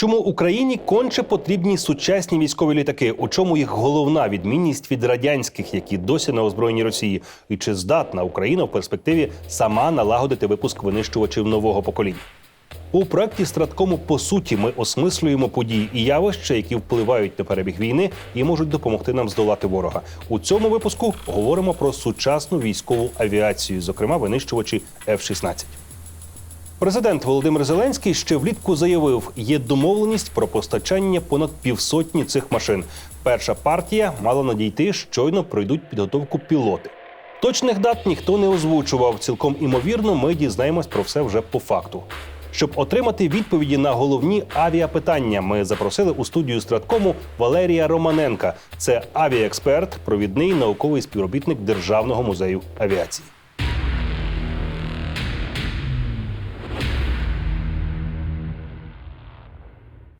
Чому Україні конче потрібні сучасні військові літаки? У чому їх головна відмінність від радянських, які досі на озброєнні Росії? І чи здатна Україна в перспективі сама налагодити випуск винищувачів нового покоління? У проєкті Страткому по суті ми осмислюємо події і явища, які впливають на перебіг війни і можуть допомогти нам здолати ворога. У цьому випуску говоримо про сучасну військову авіацію, зокрема винищувачі F-16. Президент Володимир Зеленський ще влітку заявив, є домовленість про постачання понад півсотні цих машин. Перша партія мала надійти, щойно пройдуть підготовку пілоти. Точних дат ніхто не озвучував. Цілком імовірно, ми дізнаємось про все вже по факту. Щоб отримати відповіді на головні авіапитання, ми запросили у студію Страткому Валерія Романенка. Це авіаексперт, провідний науковий співробітник Державного музею авіації.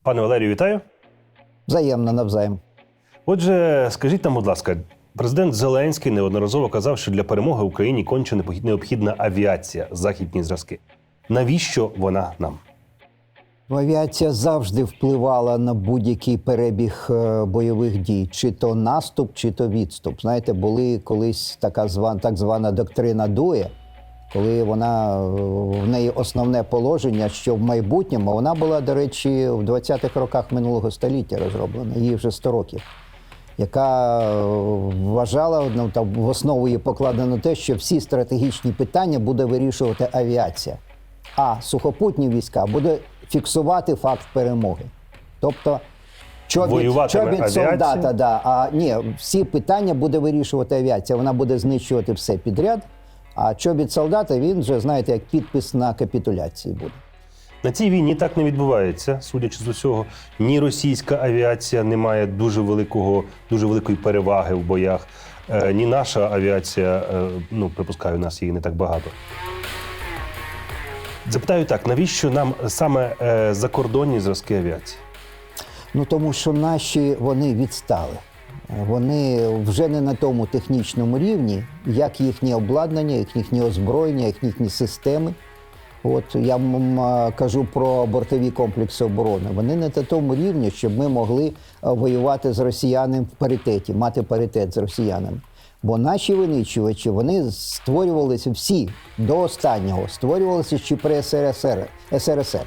Пане Валерію, вітаю. Взаємно навзаєм. Отже, скажіть нам, будь ласка, президент Зеленський неодноразово казав, що для перемоги Україні конче необхідна авіація, західні зразки. Навіщо вона нам? Авіація завжди впливала на будь-який перебіг е, бойових дій, чи то наступ, чи то відступ. Знаєте, були колись така звана так звана доктрина Дує, коли вона в неї основне положення, що в майбутньому вона була, до речі, в 20-х роках минулого століття розроблена, їй вже 100 років. Яка е, вважала ну, там в основу її покладено те, що всі стратегічні питання буде вирішувати авіація, а сухопутні війська буде фіксувати факт перемоги. Тобто чобіт, чобіт солдата, да, а ні, всі питання буде вирішувати авіація. Вона буде знищувати все підряд. А чобіт солдата він вже знаєте як підпис на капітуляції буде. На цій війні так не відбувається, судячи з усього. Ні російська авіація не має дуже великого, дуже великої переваги в боях. е, Ні наша авіація, е, ну припускаю, у нас її не так багато. Запитаю так: навіщо нам саме е, закордонні зразки авіації? Ну тому що наші вони відстали. Вони вже не на тому технічному рівні, як їхнє обладнання, як їхнє озброєння, як їхні системи. От я вам кажу про бортові комплекси оборони. Вони не на тому рівні, щоб ми могли воювати з росіянами в паритеті, мати паритет з росіянами. Бо наші винищувачі вони створювалися всі до останнього, створювалися ще при СРСР. СРСР.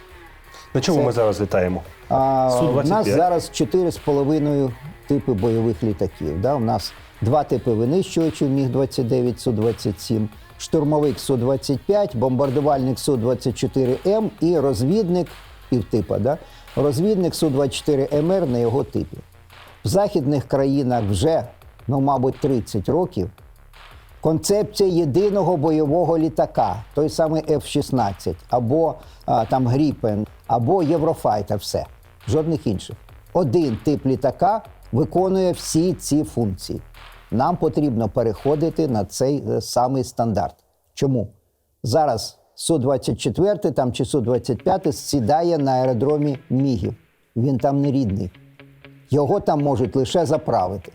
На чому Це- ми зараз літаємо? А, у нас зараз 4,5 типи бойових літаків. Да? У нас два типи винищувачів Міг-29, Су-27, штурмовик Су-25, бомбардувальник Су-24М і розвідник півтипа. Да? Розвідник Су-24МР на його типі. В західних країнах вже, ну, мабуть, 30 років концепція єдиного бойового літака, той самий F-16, або а, там Гріпен, або Єврофайтер, все. Жодних інших. Один тип літака виконує всі ці функції. Нам потрібно переходити на цей е, самий стандарт. Чому? Зараз Су-24 там чи Су-25 сідає на аеродромі Мігів. Він там не рідний. Його там можуть лише заправити.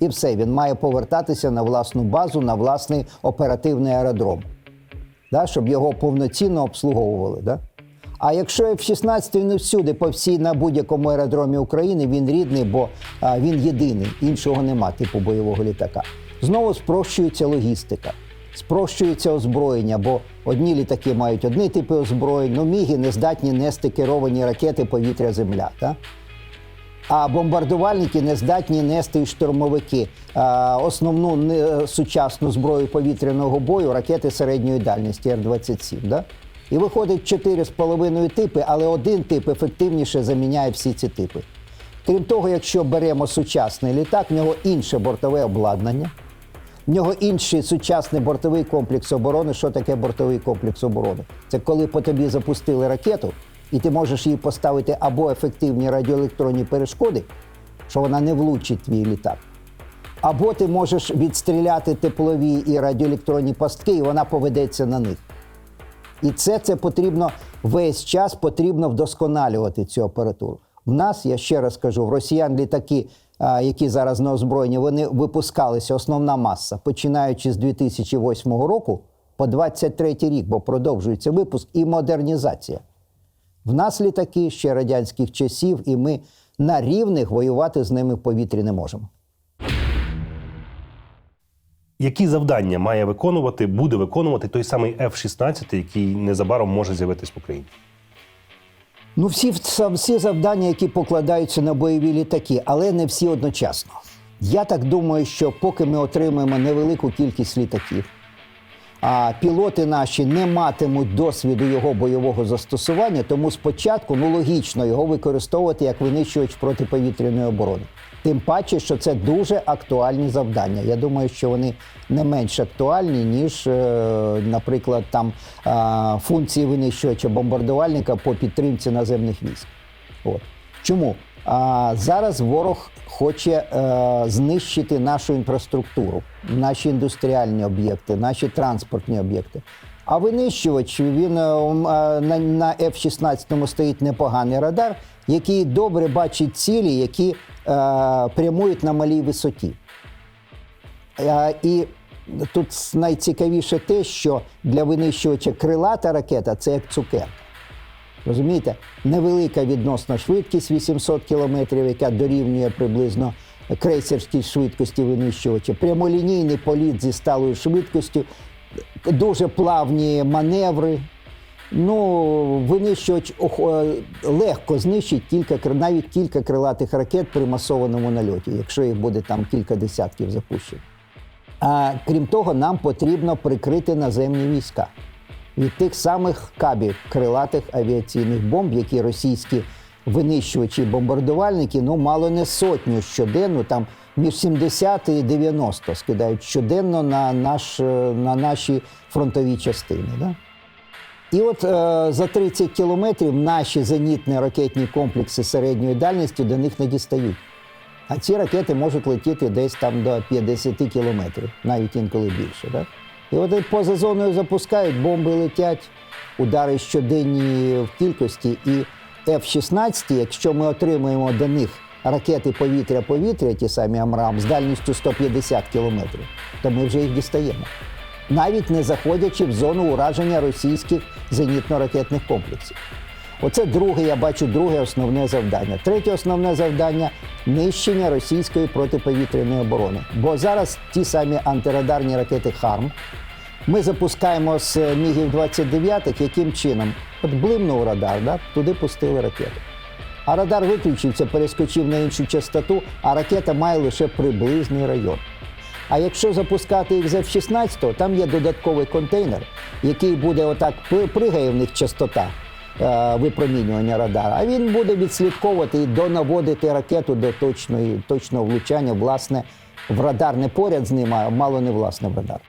І все, він має повертатися на власну базу, на власний оперативний аеродром, да, щоб його повноцінно обслуговували. Да? А якщо F-16 він не всюди, по всій на будь-якому аеродромі України, він рідний, бо а, він єдиний, іншого нема, типу бойового літака. Знову спрощується логістика, спрощується озброєння, бо одні літаки мають одні типи озброєнь, ну міги не здатні нести керовані ракети повітря-земля. Да? А бомбардувальники не здатні нести і штурмовики. А, основну не- сучасну зброю повітряного бою ракети середньої дальності Р-27. Да? І виходить 4,5 типи, але один тип ефективніше заміняє всі ці типи. Крім того, якщо беремо сучасний літак, в нього інше бортове обладнання, в нього інший сучасний бортовий комплекс оборони. Що таке бортовий комплекс оборони? Це коли по тобі запустили ракету, і ти можеш їй поставити або ефективні радіоелектронні перешкоди, що вона не влучить твій літак. Або ти можеш відстріляти теплові і радіоелектронні пастки, і вона поведеться на них. І це, це потрібно весь час потрібно вдосконалювати цю апаратуру. В нас, я ще раз кажу, в росіян літаки, які зараз на озброєнні, вони випускалися основна маса, починаючи з 2008 року по 23 рік, бо продовжується випуск і модернізація. В нас літаки ще радянських часів, і ми на рівних воювати з ними в повітрі не можемо. Які завдання має виконувати, буде виконувати той самий F-16, який незабаром може з'явитись в Україні? Ну, всі, всі завдання, які покладаються на бойові літаки, але не всі одночасно. Я так думаю, що поки ми отримаємо невелику кількість літаків, а пілоти наші не матимуть досвіду його бойового застосування, тому спочатку ну логічно його використовувати як винищувач протиповітряної оборони. Тим паче, що це дуже актуальні завдання. Я думаю, що вони не менш актуальні, ніж, е, наприклад, там е, функції винищувача бомбардувальника по підтримці наземних військ. От. Чому? А зараз ворог хоче е, знищити нашу інфраструктуру, наші індустріальні об'єкти, наші транспортні об'єкти. А винищувач він е, е, на, на F-16 стоїть непоганий радар, який добре бачить цілі, які е, прямують на малій висоті. І тут найцікавіше те, що для винищувача крилата ракета це як цукерка. Розумієте, невелика відносна швидкість 800 кілометрів, яка дорівнює приблизно крейсерській швидкості винищувача, прямолінійний політ зі сталою швидкістю, дуже плавні маневри. Ну, винищувач е, легко знищить кілька навіть кілька крилатих ракет при масованому нальоті, якщо їх буде там кілька десятків запущено. А крім того, нам потрібно прикрити наземні війська від тих самих кабів крилатих авіаційних бомб, які російські винищувачі бомбардувальники, ну мало не сотню щоденно, там 70 і 90 скидають щоденно на, наш, е, на наші фронтові частини. Да? І от е, за 30 кілометрів наші зенітні ракетні комплекси середньої дальності до них не дістають. А ці ракети можуть летіти десь там до 50 кілометрів, навіть інколи більше. Да? І от поза зоною запускають, бомби летять, удари щоденні в кількості. І F-16, якщо ми отримаємо до них ракети повітря-повітря, ті самі Амрам, з дальністю 150 кілометрів, то ми вже їх дістаємо. Навіть не заходячи в зону ураження російських зенітно-ракетних комплексів. Оце друге, я бачу, друге основне завдання. Третє основне завдання нищення російської протиповітряної оборони. Бо зараз ті самі антирадарні ракети ХАРМ ми запускаємо з мігів 29 яким чином? От блимнув радар, да? туди пустили ракету. А радар виключився, перескочив на іншу частоту, а ракета має лише приблизний район. А якщо запускати їх з F-16, там є додатковий контейнер, який буде отак при- пригає в них частота е, випромінювання радара, а він буде відслідковувати і донаводити ракету до точної, точного влучання, власне, в радар не поряд з ним, а мало не власне в радар.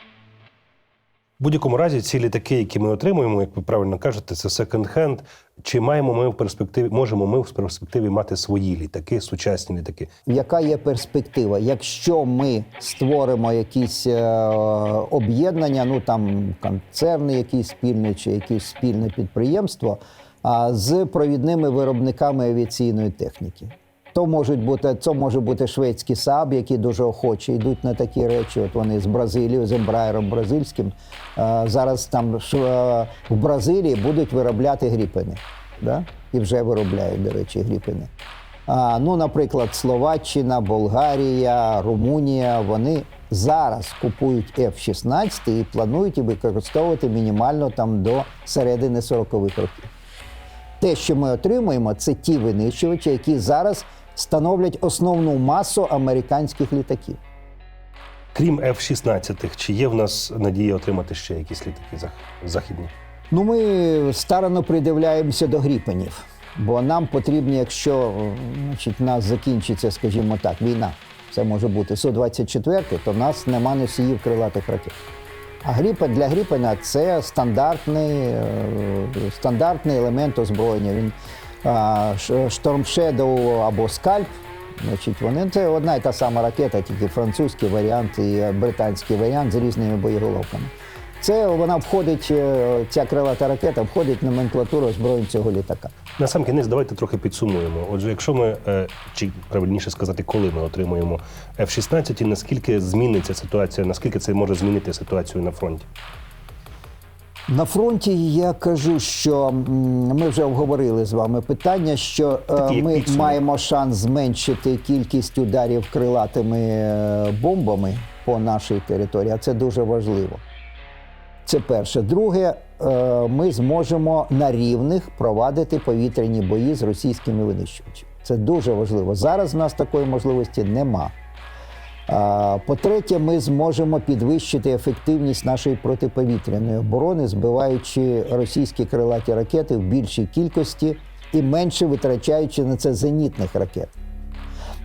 Будь-якому разі, ці літаки, які ми отримуємо, як ви правильно кажете, це секонд-хенд. Чи маємо ми в перспективі, можемо ми в перспективі мати свої літаки, сучасні літаки? Яка є перспектива? Якщо ми створимо якісь е, об'єднання, ну там концерни, якісь спільні чи якесь спільне підприємство а, з провідними виробниками авіаційної техніки. То можуть бути, це може бути шведські САБ, які дуже охоче йдуть на такі речі. От вони з Бразилії, з Ембраєром бразильським. Е, зараз там е, в Бразилії будуть виробляти гріпини. Да? І вже виробляють, до речі, гріпини. А, ну, наприклад, Словаччина, Болгарія, Румунія, вони зараз купують F-16 і планують використовувати мінімально там до середини 40-х років. Те, що ми отримуємо, це ті винищувачі, які зараз становлять основну масу американських літаків. Крім F-16, чи є в нас надія отримати ще якісь літаки західні? Ну, ми старано придивляємося до гріпенів, бо нам потрібні, якщо значить, нас закінчиться, скажімо так, війна, це може бути Су-24, то в нас нема носіїв крилатих ракет. А гріпен для гріпена це стандартний, е, стандартний елемент озброєння. Він Storm Shadow або скальп. Значить, вони це одна і та сама ракета, тільки французький варіант і британський варіант з різними боєголовками. Це вона входить, е, ця крилата ракета входить в номенклатуру озброєнь цього літака. На сам кінець давайте трохи підсумуємо. Отже, якщо ми, е, чи правильніше сказати, коли ми отримуємо F-16, і наскільки зміниться ситуація, наскільки це може змінити ситуацію на фронті? На фронті я кажу, що ми вже обговорили з вами питання, що е, Такі, ми підсумок. маємо шанс зменшити кількість ударів крилатими е, бомбами по нашій території. А це дуже важливо. Це перше. Друге, е, ми зможемо на рівних провадити повітряні бої з російськими винищувачами. Це дуже важливо. Зараз в нас такої можливості нема. По-третє, ми зможемо підвищити ефективність нашої протиповітряної оборони, збиваючи російські крилаті ракети в більшій кількості і менше витрачаючи на це зенітних ракет.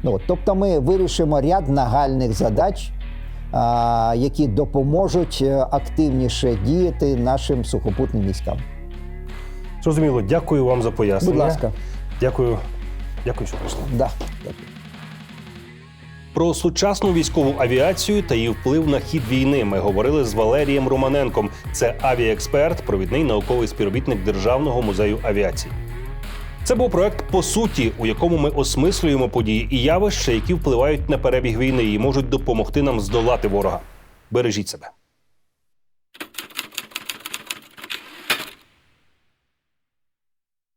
Ну, тобто ми вирішимо ряд нагальних задач, а, які допоможуть е, активніше діяти нашим сухопутним військам. Зрозуміло, дякую вам за пояснення. Будь ласка, Дякую. Дякую, що прийшли. да. дякую. Про сучасну військову авіацію та її вплив на хід війни ми говорили з Валерієм Романенком. Це авіаексперт, провідний науковий співробітник Державного музею авіації. Це був проект по суті, у якому ми осмислюємо події і явища, які впливають на перебіг війни і можуть допомогти нам здолати ворога. Бережіть себе.